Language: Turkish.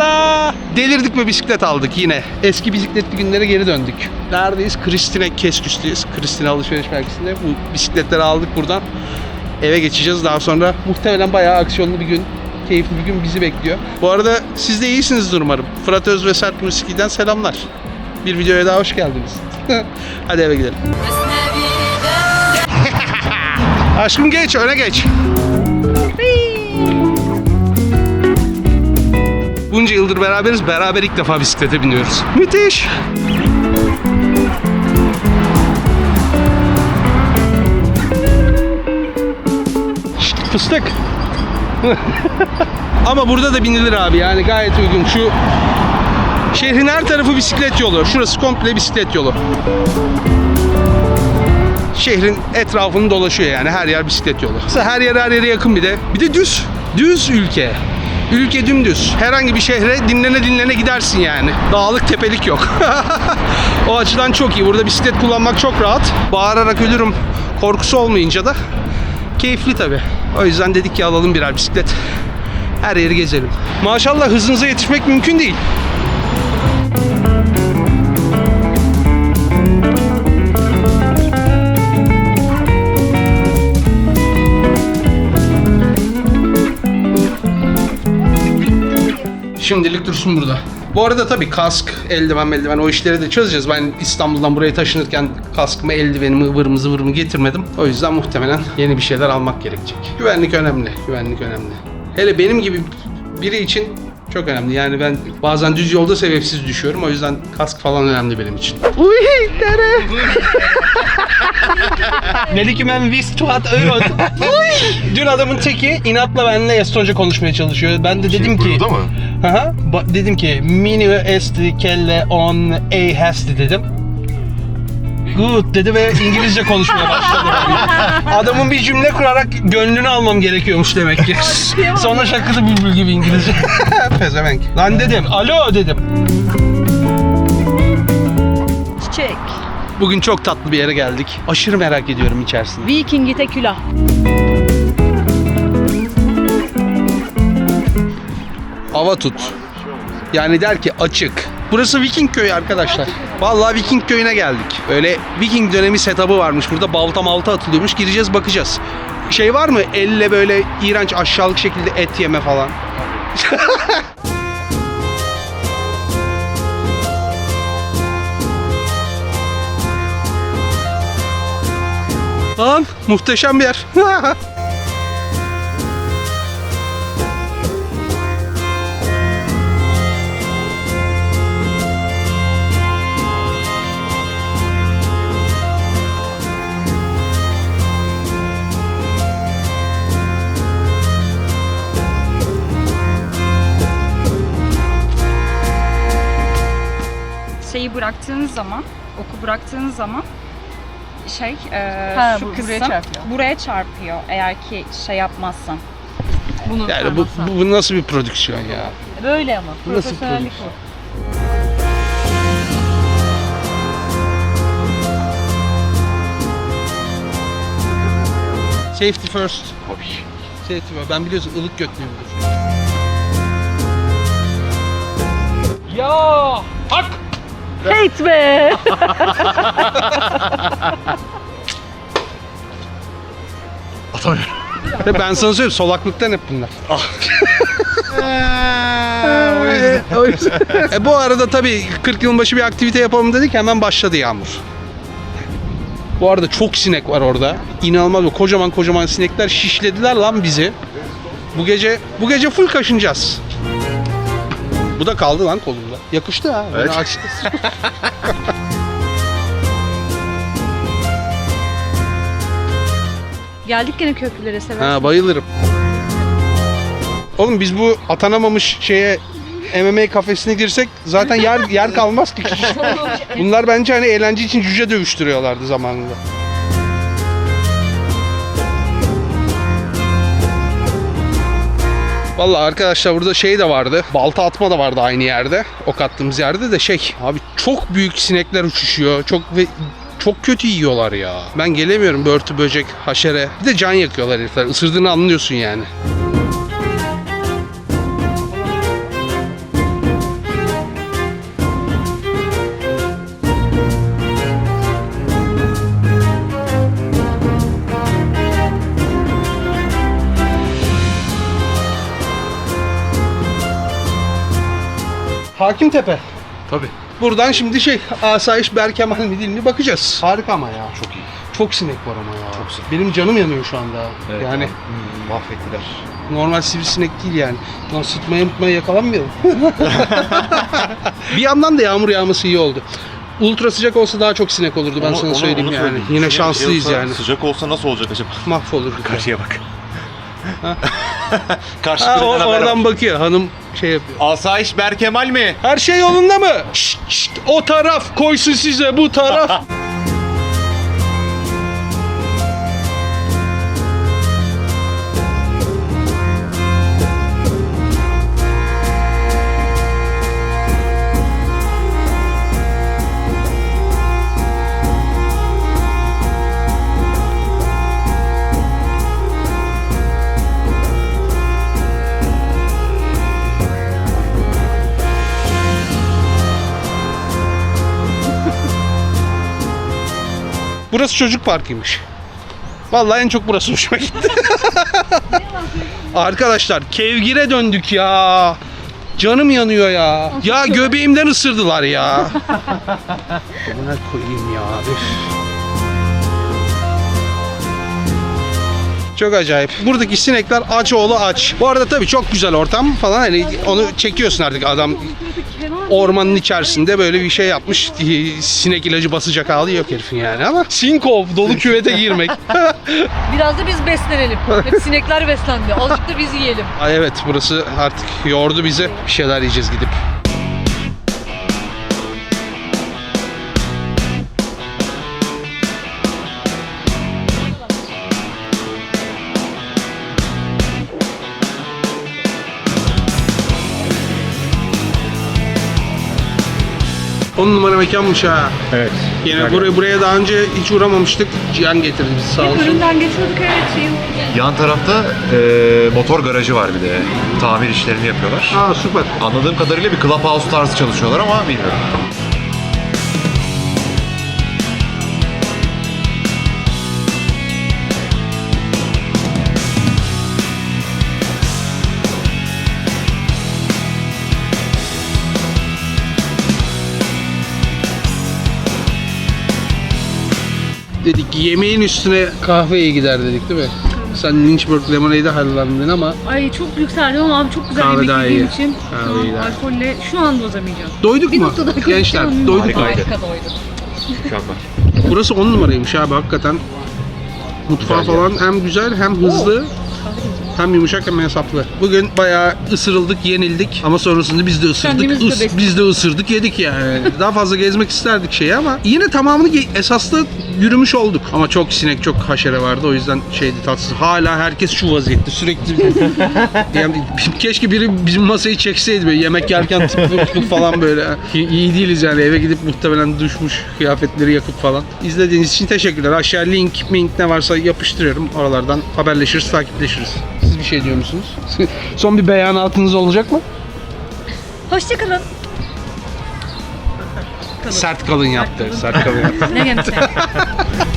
Tada! Delirdik ve bisiklet aldık yine. Eski bisikletli günlere geri döndük. Neredeyiz? Kristine Kesküs'teyiz. Kristine Alışveriş Merkezi'nde. Bu bisikletleri aldık buradan. Eve geçeceğiz. Daha sonra muhtemelen bayağı aksiyonlu bir gün, keyifli bir gün bizi bekliyor. Bu arada siz de iyisinizdir umarım. Fırat Öz ve Sert Musiki'den selamlar. Bir videoya daha hoş geldiniz. Hadi eve gidelim. Aşkım geç, öne geç. Bunca yıldır beraberiz, beraber ilk defa bisiklete biniyoruz. Müthiş. Şşt, fıstık. Ama burada da binilir abi yani gayet uygun. Şu şehrin her tarafı bisiklet yolu. Şurası komple bisiklet yolu. Şehrin etrafını dolaşıyor yani her yer bisiklet yolu. Her yer her yere yakın bir de. Bir de düz. Düz ülke. Ülke dümdüz. Herhangi bir şehre dinlene dinlene gidersin yani. Dağlık tepelik yok. o açıdan çok iyi. Burada bisiklet kullanmak çok rahat. Bağırarak ölürüm korkusu olmayınca da keyifli tabi. O yüzden dedik ki alalım birer bisiklet. Her yeri gezelim. Maşallah hızınıza yetişmek mümkün değil. Şimdilik dursun burada. Bu arada tabii kask, eldiven, eldiven o işleri de çözeceğiz. Ben İstanbul'dan buraya taşınırken kaskımı, eldivenimi, ıvırımı zıvırımı getirmedim. O yüzden muhtemelen yeni bir şeyler almak gerekecek. Güvenlik önemli, güvenlik önemli. Hele benim gibi biri için çok önemli. Yani ben bazen düz yolda sebepsiz düşüyorum. O yüzden kask falan önemli benim için. Uy, dere. Melikümen vis tuhat öğret. Dün adamın teki inatla benimle Estonca konuşmaya çalışıyor. Ben de dedim ki... Burada mı? Aha, ba- dedim ki mini ve esti kelle on a hasti dedim. Good dedi ve İngilizce konuşmaya başladı. Adamın bir cümle kurarak gönlünü almam gerekiyormuş demek ki. Sonra şakası bülbül gibi İngilizce. Pezevenk. Lan dedim, alo dedim. Çiçek. Bugün çok tatlı bir yere geldik. Aşırı merak ediyorum içerisini. Viking Teküla. Hava tut. Yani der ki açık. Burası Viking köyü arkadaşlar. Vallahi Viking köyüne geldik. Öyle Viking dönemi setup'ı varmış. Burada balta malta atılıyormuş. Gireceğiz bakacağız. Şey var mı? Elle böyle iğrenç aşağılık şekilde et yeme falan. Lan muhteşem bir yer. bıraktığınız zaman, oku bıraktığınız zaman şey e, Ha, şu bu- kısım buraya çarpıyor. buraya çarpıyor eğer ki şey yapmazsan. Bunu yani bu, bu, bu nasıl bir prodüksiyon ya? Böyle ama. Bu nasıl prodüksiyon? bu. Safety first. Safety first. Ben biliyorsun ılık götlüyümdür. Ya hak! Hate be. Atamıyorum. Ve ben sana söyleyeyim solaklıktan hep bunlar. o yüzden. e, bu arada tabii 40 yılın başı bir aktivite yapalım dedik hemen başladı yağmur. Bu arada çok sinek var orada. İnanılmaz bu kocaman kocaman sinekler şişlediler lan bizi. Bu gece bu gece full kaşınacağız. Bu da kaldı lan kolumda. Yakıştı ha. Evet. Beni açtı. Geldik gene köprülere seversin. Ha bayılırım. Oğlum biz bu atanamamış şeye MMA kafesine girsek zaten yer yer kalmaz ki. Bunlar bence hani eğlence için cüce dövüştürüyorlardı zamanında. Vallahi arkadaşlar burada şey de vardı. Balta atma da vardı aynı yerde. Ok attığımız yerde de şey. Abi çok büyük sinekler uçuşuyor. Çok ve çok kötü yiyorlar ya. Ben gelemiyorum börtü, böcek, haşere. Bir de can yakıyorlar herifler. Isırdığını anlıyorsun yani. Hakimtepe. Tabii. Buradan şimdi şey Asayiş Berkemal mi değil mi bakacağız. Harika ama ya. Çok iyi. Çok sinek var ama ya. Çok sinek. Benim canım yanıyor şu anda. yani Hmm, mahvettiler. normal sivrisinek değil yani. Lan sıtmaya mutmaya yakalanmayalım. bir yandan da yağmur yağması iyi oldu. Ultra sıcak olsa daha çok sinek olurdu ben Onu- sana onu- söyleyeyim onu yani. söyleyeyim. Yine Şey- şanslıyız şey olsa, yani. Sıcak olsa nasıl olacak acaba? Mahvolurduk. Karşıya bak. Karşı Ha, o, oradan var. bakıyor hanım şey yapıyor. Asayiş Berkemal mi? Her şey yolunda mı? Şşt, şşt, o taraf koysun size bu taraf. Burası çocuk parkıymış. Vallahi en çok burası hoşuma gitti. Arkadaşlar kevgire döndük ya. Canım yanıyor ya. Ya göbeğimden ısırdılar ya. Buna koyayım ya. Üf. Çok acayip. Buradaki sinekler aç oğlu aç. Bu arada tabii çok güzel ortam falan. Hani onu çekiyorsun artık adam ormanın içerisinde böyle bir şey yapmış. Sinek ilacı basacak hali yok herifin yani ama sinkov dolu küvete girmek. Biraz da biz beslenelim. Hep sinekler beslendi. Azıcık da biz yiyelim. Ay evet burası artık yordu bizi. Bir şeyler yiyeceğiz gidip. On numara mekanmış ha. Evet. Yine buraya buraya daha önce hiç uğramamıştık. Cihan getirdi bizi sağ olsun. Önünden geçiyorduk evet şey Yan tarafta e, motor garajı var bir de. Tamir işlerini yapıyorlar. Aa süper. Anladığım kadarıyla bir clubhouse tarzı çalışıyorlar ama bilmiyorum. Dedik yemeğin üstüne kahve iyi gider dedik değil mi? Sen Lynchburg Lemonade'e hayranlandın ama Ay çok yükseldim ama abi çok güzel Kahve yemek daha yediğim iyi. için Kahve şu an iyi daha. alkolle şu an dozamayacağım. doyduk Bir mu? noktada Gençler konuşacağım. doyduk mu? Harikaydı. Harika doydum. Mükemmel. Burası 10 numaraymış abi hakikaten. Mutfağı Güzel falan hem güzel hem hızlı. Hem yumuşak hem hesaplı. Bugün bayağı ısırıldık, yenildik ama sonrasında biz de ısırdık. Kendimiz de Is- biz de ısırdık, yedik yani. Daha fazla gezmek isterdik şeyi ama yine tamamını ge- esaslı yürümüş olduk. Ama çok sinek, çok haşere vardı. O yüzden şeydi tatsız. Hala herkes şu vaziyette sürekli. yani keşke biri bizim masayı çekseydi böyle yemek yerken tıklı tıklı falan böyle. İyi iyi değiliz yani eve gidip muhtemelen düşmüş kıyafetleri yakıp falan. İzlediğiniz için teşekkürler. Aşağı link, mink ne varsa yapıştırıyorum. Oralardan haberleşiriz, takipleşiriz. Siz bir şey diyor musunuz? Son bir beyanatınız olacak mı? Hoşçakalın. Sert kalın yaptı. Sert kalın yaptı. Ne demek?